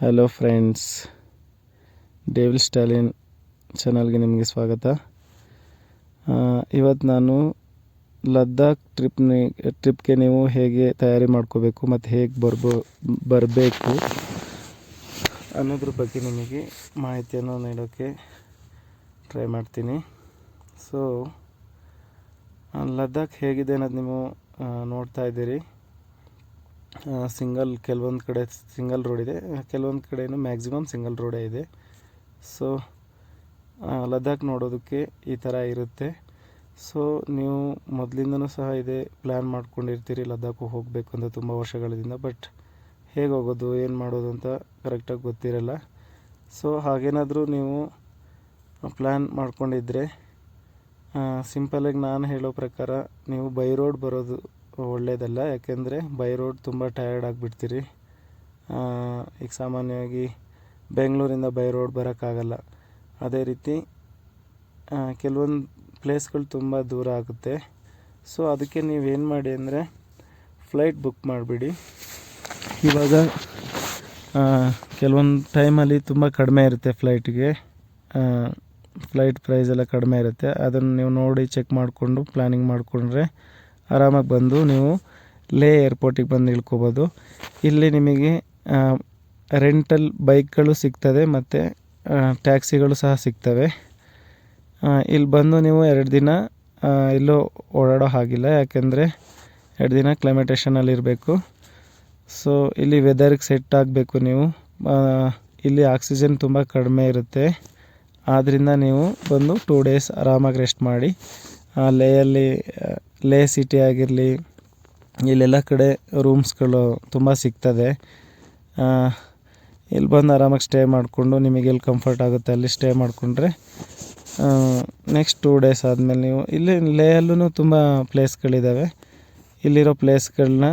Hello friends devil Stalin ಚಾನಲ್ಗೆ ನಿಮಗೆ ಸ್ವಾಗತ. ಇವತ್ತು ನಾನು ಲದ್ದಾಖ್ ಟ್ರಿಪ್ನಿ ಟ್ರಿಪ್ಗೆ ನೀವು ಹೇಗೆ ತಯಾರಿ ಮಾಡ್ಕೋಬೇಕು ಮತ್ತು ಹೇಗೆ ಬರ್ಬೋ, ಬರಬೇಕು ಅನ್ನೋದ್ರ ಬಗ್ಗೆ ನಿಮಗೆ ಮಾಹಿತಿಯನ್ನು ನೀಡೋಕ್ಕೆ ಟ್ರೈ ಮಾಡ್ತೀನಿ. ಸೊ ಲದ್ದಾಖ್ ಹೇಗಿದೆ ಅನ್ನೋದು ನೀವು ನೋಡ್ತಾ ಇದ್ದೀರಿ. ಸಿಂಗಲ್ ಕೆಲವೊಂದು ಕಡೆ ಸಿಂಗಲ್ ರೋಡ್ ಇದೆ. ಕೆಲವೊಂದು ಕಡೆಯೂ ಮ್ಯಾಕ್ಸಿಮಮ್ ಸಿಂಗಲ್ ರೋಡೇ ಇದೆ. ಸೊ ಲದ್ದಾಖ್ ನೋಡೋದಕ್ಕೆ ಈ ಥರ ಇರುತ್ತೆ. ಸೊ ನೀವು ಮೊದಲಿಂದನೂ ಸಹ ಇದೇ ಪ್ಲ್ಯಾನ್ ಮಾಡ್ಕೊಂಡಿರ್ತೀರಿ ಲದ್ದಾಖ್ ಹೋಗಬೇಕು ಅಂತ ತುಂಬ ವರ್ಷಗಳಿಂದ ಬಟ್ ಹೇಗೆ ಹೋಗೋದು, ಏನು ಮಾಡೋದು ಅಂತ ಕರೆಕ್ಟಾಗಿ ಗೊತ್ತಿರಲ್ಲ. ಸೊ ಹಾಗೇನಾದರೂ ನೀವು ಪ್ಲ್ಯಾನ್ ಮಾಡ್ಕೊಂಡಿದ್ದರೆ ಸಿಂಪಲಾಗಿ ನಾನು ಹೇಳೋ ಪ್ರಕಾರ ನೀವು ಬೈ ರೋಡ್ ಬರೋದು ಒಳ್ಳೆಯದಲ್ಲ ಯಾಕೆಂದರೆ ಬೈ ರೋಡ್ ತುಂಬ ಟಯರ್ಡ್ ಆಗಿಬಿಡ್ತೀರಿ. ಈಗ ಸಾಮಾನ್ಯವಾಗಿ ಬೆಂಗಳೂರಿಂದ ಬೈ ರೋಡ್ ಬರೋಕ್ಕಾಗಲ್ಲ. ಅದೇ ರೀತಿ ಕೆಲವೊಂದು ಪ್ಲೇಸ್ಗಳು ತುಂಬ ದೂರ ಆಗುತ್ತೆ. ಸೊ ಅದಕ್ಕೆ ನೀವೇನು ಮಾಡಿ ಅಂದರೆ ಫ್ಲೈಟ್ ಬುಕ್ ಮಾಡಿಬಿಡಿ. ಇವಾಗ ಕೆಲವೊಂದು ಟೈಮಲ್ಲಿ ತುಂಬ ಕಡಿಮೆ ಇರುತ್ತೆ ಫ್ಲೈಟ್ಗೆ ಫ್ಲೈಟ್ ಪ್ರೈಸ್ ಎಲ್ಲ ಕಡಿಮೆ ಇರುತ್ತೆ. ಅದನ್ನು ನೀವು ನೋಡಿ ಚೆಕ್ ಮಾಡಿಕೊಂಡು ಪ್ಲ್ಯಾನಿಂಗ್ ಮಾಡಿಕೊಂಡ್ರೆ ಆರಾಮಾಗಿ ಬಂದು ನೀವು ಲೇ ಏರ್ಪೋರ್ಟಿಗೆ ಬಂದು ಇಳ್ಕೋಬೋದು ಇಲ್ಲಿ ನಿಮಗೆ ರೆಂಟಲ್ ಬೈಕ್ಗಳು ಸಿಗ್ತದೆ ಮತ್ತು ಟ್ಯಾಕ್ಸಿಗಳು ಸಹ ಸಿಗ್ತವೆ. ಇಲ್ಲಿ ಬಂದು ನೀವು ಎರಡು ದಿನ ಎಲ್ಲೂ ಓಡಾಡೋ ಹಾಗಿಲ್ಲ. ಯಾಕೆಂದರೆ ಎರಡು ದಿನ ಕ್ಲೈಮೇಟೇಷನಲ್ಲಿ ಇರಬೇಕು. ಸೊ ಇಲ್ಲಿ ವೆದರ್ಗೆ ಸೆಟ್ ಆಗಬೇಕು ನೀವು. ಇಲ್ಲಿ ಆಕ್ಸಿಜನ್ ತುಂಬ ಕಡಿಮೆ ಇರುತ್ತೆ. ಆದ್ದರಿಂದ ನೀವು ಬಂದು ಟೂ ಡೇಸ್ ಆರಾಮಾಗಿ ರೆಸ್ಟ್ ಮಾಡಿ. ಲೇಯಲ್ಲಿ ಲೇ ಸಿಟಿ ಆಗಿರಲಿ, ಇಲ್ಲೆಲ್ಲ ಕಡೆ ರೂಮ್ಸ್ಗಳು ತುಂಬ ಸಿಗ್ತದೆ. ಇಲ್ಲಿ ಬಂದು ಆರಾಮಾಗಿ ಸ್ಟೇ ಮಾಡಿಕೊಂಡು ನಿಮಗೆ ಎಲ್ಲಿ ಕಂಫರ್ಟ್ ಆಗುತ್ತೆ ಅಲ್ಲಿ ಸ್ಟೇ ಮಾಡಿಕೊಂಡ್ರೆ ನೆಕ್ಸ್ಟ್ ಟೂ ಡೇಸ್ ಆದಮೇಲೆ ನೀವು ಇಲ್ಲಿ ಲೇಯಲ್ಲೂ ತುಂಬ ಪ್ಲೇಸ್ಗಳಿದ್ದಾವೆ ಇಲ್ಲಿರೋ ಪ್ಲೇಸ್ಗಳನ್ನ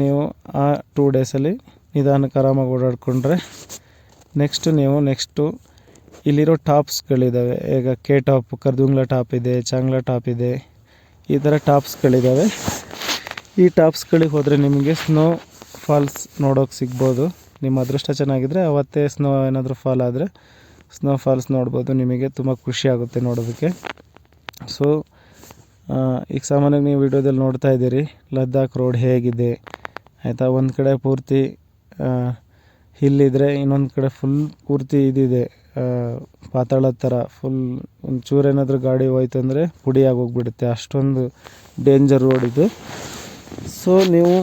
ನೀವು ಆ ಟೂ ಡೇಸಲ್ಲಿ ನಿಧಾನಕ್ಕೆ ಆರಾಮಾಗಿ ಓಡಾಡಿಕೊಂಡ್ರೆ ನೆಕ್ಸ್ಟು ನೀವು ನೆಕ್ಸ್ಟು ಇಲ್ಲಿರೋ ಟಾಪ್ಸ್ಗಳಿದ್ದಾವೆ ಈಗ ಕೆ ಟಾಪ್ ಕರ್ದುಂಗ್ಲ ಟಾಪ್ ಇದೆ, ಚಾಂಗ್ಲಾ ಟಾಪ್ ಇದೆ. ಈ ಥರ ಟಾಪ್ಸ್ಗಳಿದ್ದಾವೆ. ಈ ಟಾಪ್ಸ್ಗಳಿಗೆ ಹೋದರೆ ನಿಮಗೆ ಸ್ನೋ ಫಾಲ್ಸ್ ನೋಡೋಕೆ ಸಿಗ್ಬೋದು. ನಿಮ್ಮ ಅದೃಷ್ಟ ಚೆನ್ನಾಗಿದ್ದರೆ ಅವತ್ತೇ ಸ್ನೋ ಏನಾದರೂ ಫಾಲ್ ಆದರೆ ಸ್ನೋ ಫಾಲ್ಸ್ ನೋಡ್ಬೋದು. ನಿಮಗೆ ತುಂಬ ಖುಷಿ ಆಗುತ್ತೆ ನೋಡೋದಕ್ಕೆ. ಸೊ ಈಗ ಸಾಮಾನ್ಯವಾಗಿ ನೀವು ವಿಡಿಯೋದಲ್ಲಿ ನೋಡ್ತಾ ಇದ್ದೀರಿ, ಲದ್ದಾಖ್ ರೋಡ್ ಹೇಗಿದೆ, ಆಯಿತಾ? ಒಂದು ಕಡೆ ಪೂರ್ತಿ ಹಿಲ್ಲಿದ್ರೆ ಇನ್ನೊಂದು ಕಡೆ ಫುಲ್ ಪೂರ್ತಿ ಇದಿದೆ. ಪಾತಾಳದ ಥರ ಫುಲ್ ಒಂದು ಏನಾದರೂ ಗಾಡಿ ಹೋಯ್ತು ಅಂದರೆ ಪುಡಿಯಾಗಿ ಹೋಗ್ಬಿಡುತ್ತೆ. ಅಷ್ಟೊಂದು ಡೇಂಜರ್ ರೋಡ್ ಇದು. ಸೊ ನೀವು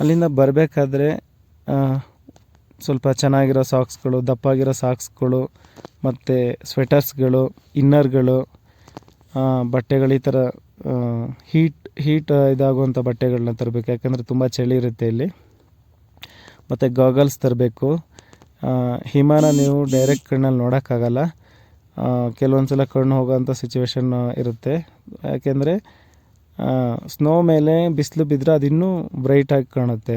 ಅಲ್ಲಿಂದ ಬರಬೇಕಾದ್ರೆ ಸ್ವಲ್ಪ ಚೆನ್ನಾಗಿರೋ ಸಾಕ್ಸ್ಗಳು ದಪ್ಪಾಗಿರೋ ಸಾಕ್ಸ್ಗಳು ಮತ್ತು ಸ್ವೆಟರ್ಸ್ಗಳು ಇನ್ನರ್ಗಳು ಬಟ್ಟೆಗಳು ಈ ಥರ ಹೀಟ್ ಹೀಟ್ ಇದಾಗುವಂಥ ಬಟ್ಟೆಗಳನ್ನ ತರಬೇಕು. ಯಾಕಂದರೆ ತುಂಬ ಚಳಿ ಇರುತ್ತೆ ಇಲ್ಲಿ. ಮತ್ತು ಗಾಗಲ್ಸ್ ತರಬೇಕು. ಹಿಮಾನ ನೀವು ಡೈರೆಕ್ಟ್ ಕಣ್ಣಲ್ಲಿ ನೋಡೋಕ್ಕಾಗಲ್ಲ. ಕೆಲವೊಂದು ಸಲ ಕಣ್ಣು ಹೋಗೋಂಥ ಸಿಚುವೇಶನ್ ಇರುತ್ತೆ. ಯಾಕೆಂದರೆ ಸ್ನೋ ಮೇಲೆ ಬಿಸಿಲು ಬಿದ್ದರೆ ಅದು ಇನ್ನೂ ಬ್ರೈಟಾಗಿ ಕಾಣುತ್ತೆ.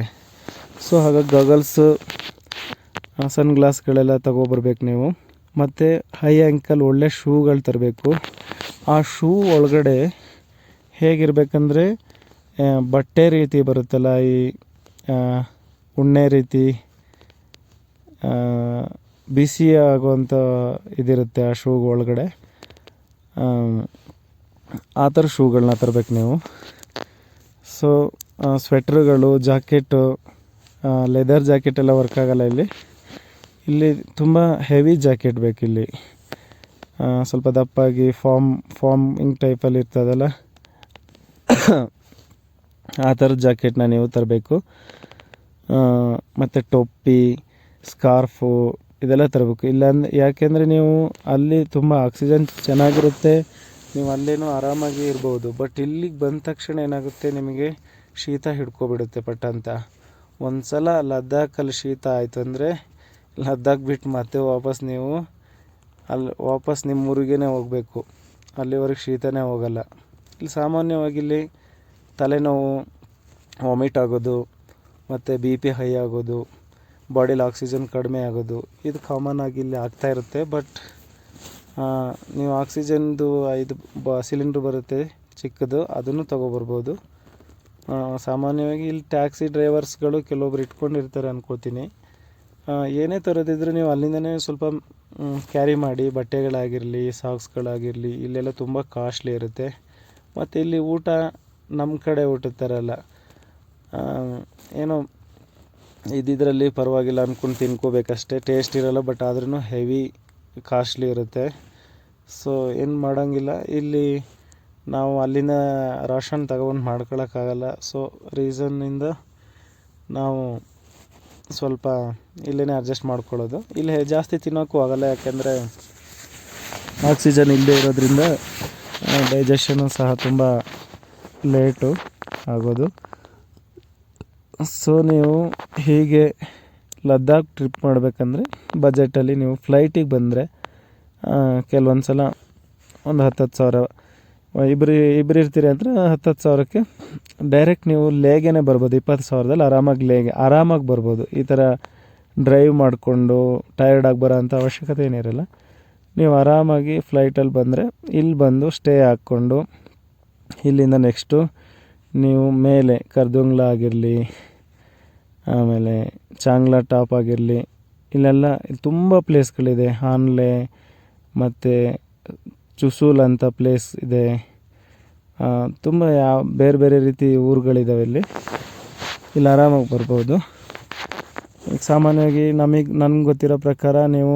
ಸೊ ಹಾಗಾಗಿ ಗಗಲ್ಸ್ ಸನ್ ಗ್ಲಾಸ್ಗಳೆಲ್ಲ ತಗೊಬರ್ಬೇಕು ನೀವು. ಮತ್ತು ಹೈ ಆ್ಯಂಕಲ್ ಒಳ್ಳೆ ಶೂಗಳು ತರಬೇಕು. ಆ ಶೂ ಒಳಗಡೆ ಹೇಗಿರಬೇಕಂದ್ರೆ ಬಟ್ಟೆ ರೀತಿ ಬರುತ್ತಲ್ಲ, ಈ ಉಣ್ಣೆ ರೀತಿ ಬಿಸಿ ಆಗುವಂಥ ಇದಿರುತ್ತೆ ಆ ಶೂ ಒಳಗಡೆ. ಆ ಥರ ಶೂಗಳನ್ನ ತರಬೇಕು ನೀವು. ಸೊ ಸ್ವೆಟ್ರುಗಳು ಜಾಕೆಟು ಲೆದರ್ ಜಾಕೆಟ್ ಎಲ್ಲ ವರ್ಕ್ ಆಗಲ್ಲ ಇಲ್ಲಿ. ಇಲ್ಲಿ ತುಂಬ ಹೆವಿ ಜಾಕೆಟ್ ಬೇಕು ಇಲ್ಲಿ. ಸ್ವಲ್ಪ ದಪ್ಪಾಗಿ ಫಾರ್ಮ್ ಫಾರ್ಮಿಂಗ್ ಟೈಪಲ್ಲಿ ಇರ್ತದಲ್ಲ? ಆ ಥರದ ಜಾಕೆಟ್ನ ನೀವು ತರಬೇಕು. ಮತ್ತು ಟೊಪ್ಪಿ ಸ್ಕಾರ್ಫು ಇದೆಲ್ಲ ತರಬೇಕು. ಇಲ್ಲಾಂದ, ಯಾಕೆಂದರೆ ನೀವು ಅಲ್ಲಿ ತುಂಬ ಆಕ್ಸಿಜನ್ ಚೆನ್ನಾಗಿರುತ್ತೆ. ನೀವು ಅಲ್ಲೇನೂ ಆರಾಮಾಗಿ ಇರ್ಬೋದು. ಬಟ್ ಇಲ್ಲಿಗೆ ಬಂದ ತಕ್ಷಣ ಏನಾಗುತ್ತೆ? ನಿಮಗೆ ಶೀತ ಹಿಡ್ಕೊಬಿಡುತ್ತೆ ಪಟ್ ಅಂತ. ಒಂದು ಸಲ ಲದ್ದಾಖಲ್ಲಿ ಶೀತ ಆಯಿತು ಅಂದರೆ ಲದ್ದಾಖ್ ಬಿಟ್ಟು ಮತ್ತೆ ವಾಪಸ್ ನೀವು ಅಲ್ಲಿ ವಾಪಸ್ ನಿಮ್ಮ ಊರಿಗೆ ಹೋಗಬೇಕು. ಅಲ್ಲಿವರೆಗೆ ಶೀತನೇ ಹೋಗಲ್ಲ. ಇಲ್ಲಿ ಸಾಮಾನ್ಯವಾಗಿ ಇಲ್ಲಿ ತಲೆನೋವು ವಾಮಿಟ್ ಆಗೋದು, ಮತ್ತು ಬಿ ಪಿ ಹೈ ಆಗೋದು ಬಾಡಿಲಿ ಆಕ್ಸಿಜನ್ ಕಡಿಮೆ ಆಗೋದು, ಇದು ಕಾಮನ್ ಆಗಿ ಇಲ್ಲಿ ಆಗ್ತಾ ಇರುತ್ತೆ. ಬಟ್ ನೀವು ಆಕ್ಸಿಜನ್ದು ಇದು ಬ ಸಿಲಿಂಡ್ರ್ ಬರುತ್ತೆ ಚಿಕ್ಕದು, ಅದನ್ನು ತೊಗೊಬರ್ಬೋದು. ಸಾಮಾನ್ಯವಾಗಿ ಇಲ್ಲಿ ಟ್ಯಾಕ್ಸಿ ಡ್ರೈವರ್ಸ್ಗಳು ಕೆಲವೊಬ್ರು ಇಟ್ಕೊಂಡಿರ್ತಾರೆ ಅನ್ಕೋತೀನಿ. ಏನೇ ತರೋದಿದ್ರು ನೀವು ಅಲ್ಲಿಂದನೇ ಸ್ವಲ್ಪ ಕ್ಯಾರಿ ಮಾಡಿ, ಬಟ್ಟೆಗಳಾಗಿರಲಿ ಸಾಕ್ಸ್ಗಳಾಗಿರಲಿ ಇಲ್ಲೆಲ್ಲ ತುಂಬ ಕಾಸ್ಟ್ಲಿ ಇರುತ್ತೆ. ಮತ್ತು ಇಲ್ಲಿ ಊಟ ನಮ್ಮ ಕಡೆ ಊಟದ ಥರ ಅಲ್ಲ. ಏನೋ ಇದ್ದಿದ್ರಲ್ಲಿ ಪರವಾಗಿಲ್ಲ ಅಂದ್ಕೊಂಡು ತಿನ್ಕೋಬೇಕಷ್ಟೇ. ಟೇಸ್ಟ್ ಇರಲ್ಲ ಬಟ್ ಆದ್ರೂ ಹೆವಿ ಕಾಸ್ಟ್ಲಿ ಇರುತ್ತೆ. ಸೊ ಏನು ಮಾಡೋಂಗಿಲ್ಲ. ಇಲ್ಲಿ ನಾವು ಅಲ್ಲಿನ ರಾಷನ್ ತಗೊಂಡು ಮಾಡ್ಕೊಳಕ್ಕಾಗಲ್ಲ. ಸೊ ರೀಸನ್ನಿಂದ ನಾವು ಸ್ವಲ್ಪ ಇಲ್ಲೇ ಅಡ್ಜಸ್ಟ್ ಮಾಡ್ಕೊಳ್ಳೋದು. ಇಲ್ಲಿ ಜಾಸ್ತಿ ತಿನ್ನೋಕ್ಕೂ ಆಗಲ್ಲ, ಯಾಕೆಂದರೆ ಆಕ್ಸಿಜನ್ ಇಲ್ಲದೆ ಇರೋದ್ರಿಂದ ಡೈಜೆಷನು ಸಹ ತುಂಬ ಲೇಟು ಆಗೋದು. ಸೊ ನೀವು ಹೀಗೆ ಲದ್ದಾಖ್ ಟ್ರಿಪ್ ಮಾಡಬೇಕಂದ್ರೆ ಬಜೆಟಲ್ಲಿ ನೀವು ಫ್ಲೈಟಿಗೆ ಬಂದರೆ ಕೆಲವೊಂದು ಸಲ ಒಂದು ಹತ್ತತ್ತು ಸಾವಿರ ಇಬ್ಬರು ಇಬ್ಬರು ಇರ್ತೀರಿ ಅಂದರೆ ಹತ್ತತ್ತು ಸಾವಿರಕ್ಕೆ ಡೈರೆಕ್ಟ್ ನೀವು ಲೇಗೇನೆ ಬರ್ಬೋದು, ಇಪ್ಪತ್ತು ಸಾವಿರದಲ್ಲಿ ಆರಾಮಾಗಿ ಲೇಗೆ, ಆರಾಮಾಗಿ ಬರ್ಬೋದು. ಈ ಥರ ಡ್ರೈವ್ ಮಾಡಿಕೊಂಡು ಟಯರ್ಡಾಗಿ ಬರೋ ಅಂಥ ಅವಶ್ಯಕತೆ ಏನಿರಲ್ಲ. ನೀವು ಆರಾಮಾಗಿ ಫ್ಲೈಟಲ್ಲಿ ಬಂದರೆ, ಇಲ್ಲಿ ಬಂದು ಸ್ಟೇ ಹಾಕ್ಕೊಂಡು, ಇಲ್ಲಿಂದ ನೆಕ್ಸ್ಟು ನೀವು ಮೇಲೆ ಕರ್ದುಂಗ್ಲ ಆಗಿರಲಿ, ಆಮೇಲೆ ಚಾಂಗ್ಲಾ ಟಾಪ್ ಆಗಿರಲಿ, ಇಲ್ಲೆಲ್ಲ ಇಲ್ಲಿ ತುಂಬ ಪ್ಲೇಸ್ಗಳಿದೆ. ಹಾನ್ಲೆ ಮತ್ತು ಚುಸೂಲ್ ಅಂತ ಪ್ಲೇಸ್ ಇದೆ. ತುಂಬ ಯಾವ ಬೇರೆ ಬೇರೆ ರೀತಿ ಊರುಗಳಿದ್ದಾವೆ ಇಲ್ಲಿ. ಇಲ್ಲಿ ಆರಾಮಾಗಿ ಬರ್ಬೋದು. ಸಾಮಾನ್ಯವಾಗಿ ನಮಗೆ, ನನಗೆ ಗೊತ್ತಿರೋ ಪ್ರಕಾರ ನೀವು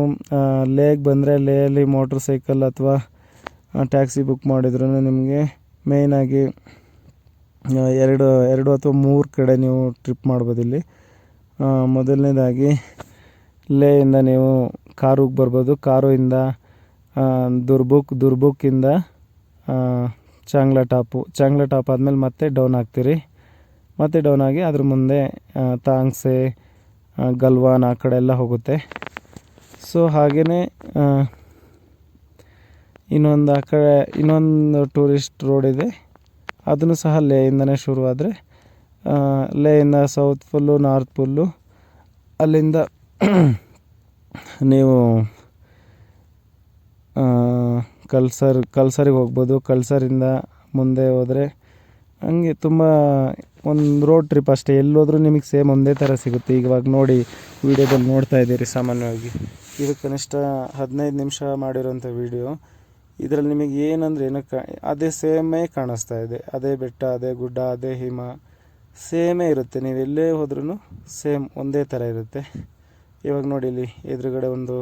ಲೇಗೆ ಬಂದರೆ ಲೇಯಲ್ಲಿ ಮೋಟ್ರ್ ಸೈಕಲ್ ಅಥವಾ ಟ್ಯಾಕ್ಸಿ ಬುಕ್ ಮಾಡಿದ್ರು ನಿಮಗೆ ಮೇಯ್ನಾಗಿ ಎರಡು ಎರಡು ಅಥವಾ ಮೂರು ಕಡೆ ನೀವು ಟ್ರಿಪ್ ಮಾಡ್ಬೋದು ಇಲ್ಲಿ. ಮೊದಲನೇದಾಗಿ ಲೇಯಿಂದ ನೀವು ಕಾರುಗೆ ಬರ್ಬೋದು. ಇಂದ ದುರ್ಬುಕ್, ದುರ್ಬುಕ್ಕಿಂದ ಚಾಂಗ್ಲ ಟಾಪು. ಚಾಂಗ್ಲ ಟಾಪ್ ಆದಮೇಲೆ ಮತ್ತೆ ಡೌನ್ ಆಗ್ತೀರಿ. ಮತ್ತೆ ಡೌನ್ ಆಗಿ ಅದ್ರ ಮುಂದೆ ತಾಂಗ್ಸೆ ಗಲ್ವಾನ್ ಆ ಕಡೆ ಎಲ್ಲ ಹೋಗುತ್ತೆ. ಸೊ ಹಾಗೆಯೇ ಇನ್ನೊಂದು ಆ ಕಡೆ, ಇನ್ನೊಂದು ಟೂರಿಸ್ಟ್ ರೋಡ್ ಇದೆ. ಅದನ್ನು ಸಹ ಲೇಯಿಂದನೇ ಶುರುವಾದರೆ ಲೇಯಿಂದ ಸೌತ್ ಫುಲ್ಲು ನಾರ್ತ್ ಫುಲ್ಲು ಅಲ್ಲಿಂದ ನೀವು ಕಲ್ಸರ್, ಕಲ್ಸರಿಗೆ ಹೋಗ್ಬೋದು. ಕಲ್ಸರಿಂದ ಮುಂದೆ ಹೋದರೆ ಹಂಗೆ ತುಂಬ ಒಂದು ರೋಡ್ ಟ್ರಿಪ್ ಅಷ್ಟೇ. ಎಲ್ಲೋದ್ರೂ ನಿಮಗೆ ಸೇಮ್ ಒಂದೇ ಥರ ಸಿಗುತ್ತೆ. ಇವಾಗ ನೋಡಿ ವೀಡಿಯೋದಲ್ಲಿ ನೋಡ್ತಾ ಇದ್ದೀರಿ ಸಾಮಾನ್ಯವಾಗಿ. ಇದು ಕನಿಷ್ಠ ಹದಿನೈದು ನಿಮಿಷ ಮಾಡಿರೋಂಥ ವೀಡಿಯೋ ಇದರಲ್ಲಿ ನಿಮಗೆ ಏನಂದ್ರೆ ಏನೋ ಅದೇ ಸೇಮೇ ಕಾಣಿಸ್ತಾ ಇದೆ. ಅದೇ ಬೆಟ್ಟ, ಅದೇ ಗುಡ್ಡ, ಅದೇ ಹಿಮ, ಸೇಮೇ ಇರುತ್ತೆ. ನೀವು ಎಲ್ಲೇ ಹೋದ್ರೂ ಸೇಮ್ ಒಂದೇ ಥರ ಇರುತ್ತೆ. ಇವಾಗ ನೋಡಿ ಇಲ್ಲಿ ಎದುರುಗಡೆ ಒಂದು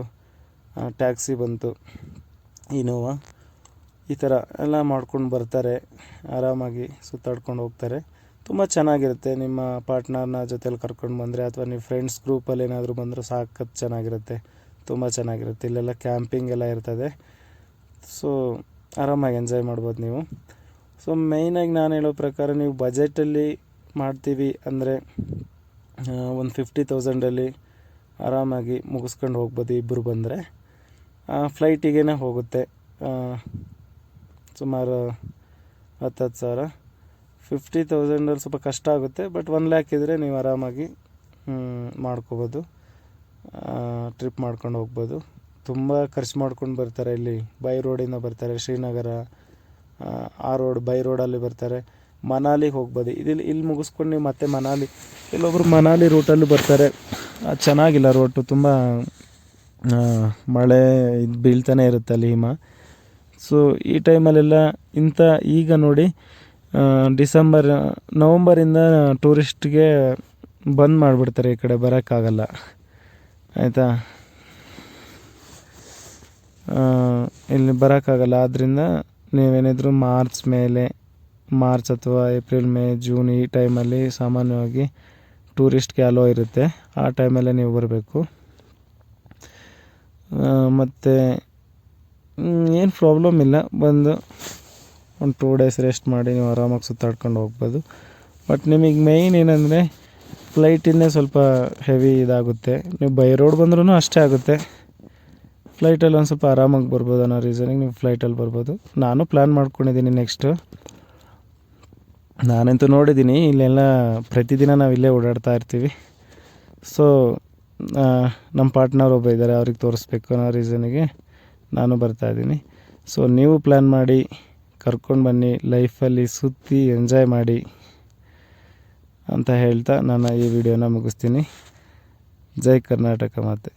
ಟ್ಯಾಕ್ಸಿ ಬಂತು. ಇನೋವಾ. ಈ ಥರ ಎಲ್ಲ ಮಾಡ್ಕೊಂಡು ಬರ್ತಾರೆ. ಆರಾಮಾಗಿ ಸುತ್ತಾಡ್ಕೊಂಡು ಹೋಗ್ತಾರೆ. ತುಂಬ ಚೆನ್ನಾಗಿರುತ್ತೆ. ನಿಮ್ಮ ಪಾರ್ಟ್ನರ್ನ ಜೊತೆಲಿ ಕರ್ಕೊಂಡು ಬಂದರೆ ಅಥವಾ ನೀವು ಫ್ರೆಂಡ್ಸ್ ಗ್ರೂಪಲ್ಲಿ ಏನಾದರೂ ಬಂದರೂ ಸಾಕತ್ತು ಚೆನ್ನಾಗಿರುತ್ತೆ. ತುಂಬ ಚೆನ್ನಾಗಿರುತ್ತೆ. ಇಲ್ಲೆಲ್ಲ ಕ್ಯಾಂಪಿಂಗ್ ಎಲ್ಲ ಇರ್ತದೆ. ಸೊ ಆರಾಮಾಗಿ ಎಂಜಾಯ್ ಮಾಡ್ಬೋದು ನೀವು. ಸೊ ಮೇಯ್ನಾಗಿ ನಾನು ಹೇಳೋ ಪ್ರಕಾರ ನೀವು ಬಜೆಟಲ್ಲಿ ಮಾಡ್ತೀವಿ ಅಂದರೆ ಒಂದು ಫಿಫ್ಟಿ ತೌಸಂಡಲ್ಲಿ ಆರಾಮಾಗಿ ಮುಗಿಸ್ಕೊಂಡು ಹೋಗ್ಬೋದು ಇಬ್ಬರು ಬಂದರೆ. ಫ್ಲೈಟಿಗೇ ಹೋಗುತ್ತೆ. ಸುಮಾರು ಹತ್ತತ್ತು ಸಾವಿರ. ಫಿಫ್ಟಿ ತೌಸಂಡಲ್ಲಿ ಸ್ವಲ್ಪ ಕಷ್ಟ ಆಗುತ್ತೆ ಬಟ್ ಒನ್ ಲ್ಯಾಕ್ ಇದ್ದರೆ ನೀವು ಆರಾಮಾಗಿ ಮಾಡ್ಕೋಬೋದು. ಟ್ರಿಪ್ ಮಾಡ್ಕೊಂಡು ಹೋಗ್ಬೋದು. ತುಂಬ ಖರ್ಚು ಮಾಡ್ಕೊಂಡು ಬರ್ತಾರೆ ಇಲ್ಲಿ. ಬೈ ರೋಡಿಂದ ಬರ್ತಾರೆ ಶ್ರೀನಗರ ಆ, ರೋಡ್ ಬೈ ರೋಡಲ್ಲಿ ಬರ್ತಾರೆ. ಮನಾಲಿಗೆ ಹೋಗ್ಬೋದು. ಇದಿಲ್ಲಿ ಇಲ್ಲಿ ಮುಗಿಸ್ಕೊಂಡು ನೀವು ಮತ್ತೆ ಮನಾಲಿ. ಇಲ್ಲೊಬ್ರು ಮನಾಲಿ ರೂಟಲ್ಲೂ ಬರ್ತಾರೆ. ಅದು ಚೆನ್ನಾಗಿಲ್ಲ ರೋಟು ತುಂಬ ಮಳೆ ಇದು ಬೀಳ್ತಾನೆ ಇರುತ್ತೆ ಅಲ್ಲಿ ಹಿಮ. ಸೊ ಈ ಟೈಮಲ್ಲೆಲ್ಲ ಇಂಥ ಈಗ ನೋಡಿ ಡಿಸೆಂಬರ್ ನವಂಬರಿಂದ ಟೂರಿಸ್ಟ್ಗೆ ಬಂದ್ ಮಾಡಿಬಿಡ್ತಾರೆ ಈ ಕಡೆ ಬರೋಕ್ಕಾಗಲ್ಲ. ಆಯಿತಾ? ಇಲ್ಲಿ ಬರೋಕ್ಕಾಗಲ್ಲ. ಆದ್ದರಿಂದ ನೀವೇನಿದ್ರು ಮಾರ್ಚ್ ಮೇಲೆ, ಮಾರ್ಚ್ ಅಥವಾ ಏಪ್ರಿಲ್, ಮೇ, ಜೂನ್ ಈ ಟೈಮಲ್ಲಿ ಸಾಮಾನ್ಯವಾಗಿ ಟೂರಿಸ್ಟ್ಗೆ ಅಲೋ ಇರುತ್ತೆ. ಆ ಟೈಮಲ್ಲೇ ನೀವು ಬರಬೇಕು. ಮತ್ತು ಏನು ಪ್ರಾಬ್ಲಮ್ ಇಲ್ಲ. ಬಂದು ಒಂದು ಟೂ ಡೇಸ್ ರೆಸ್ಟ್ ಮಾಡಿ ನೀವು ಆರಾಮಾಗಿ ಸುತ್ತಾಡ್ಕೊಂಡು ಹೋಗ್ಬೋದು. ಬಟ್ ನಿಮಗೆ ಮೇಯ್ನ್ ಏನಂದರೆ, ಫ್ಲೈಟಿಂದೇ ಸ್ವಲ್ಪ ಹೆವಿ ಇದಾಗುತ್ತೆ. ನೀವು ಬೈ ರೋಡ್ ಬಂದ್ರೂ ಅಷ್ಟೇ ಆಗುತ್ತೆ. ಫ್ಲೈಟಲ್ಲಿ ಒಂದು ಸ್ವಲ್ಪ ಆರಾಮಾಗಿ ಬರ್ಬೋದು ಅನ್ನೋ ರೀಸನಿಗೆ ನೀವು ಫ್ಲೈಟಲ್ಲಿ ಬರ್ಬೋದು. ನಾನು ಪ್ಲ್ಯಾನ್ ಮಾಡ್ಕೊಂಡಿದ್ದೀನಿ ನೆಕ್ಸ್ಟು ನಾನಂತೂ ನೋಡಿದ್ದೀನಿ ಇಲ್ಲೆಲ್ಲ ಪ್ರತಿದಿನ ನಾವು ಇಲ್ಲೇ ಓಡಾಡ್ತಾ ಇರ್ತೀವಿ. ಸೊ ನಮ್ಮ ಪಾರ್ಟ್ನರ್ ಒಬ್ಬ ಇದ್ದಾರೆ ಅವ್ರಿಗೆ ತೋರಿಸ್ಬೇಕು ಅನ್ನೋ ರೀಸನಿಗೆ ನಾನು ಬರ್ತಾಯಿದ್ದೀನಿ ಸೊ ನೀವು ಪ್ಲ್ಯಾನ್ ಮಾಡಿ, ಕರ್ಕೊಂಡು ಬನ್ನಿ ಲೈಫಲ್ಲಿ ಸುತ್ತಿ ಎಂಜಾಯ್ ಮಾಡಿ ಅಂತ ಹೇಳ್ತಾ ನಾನು ಈ ವಿಡಿಯೋನ ಮುಗಿಸ್ತೀನಿ. ಜೈ ಕರ್ನಾಟಕ ಮಾತೆ.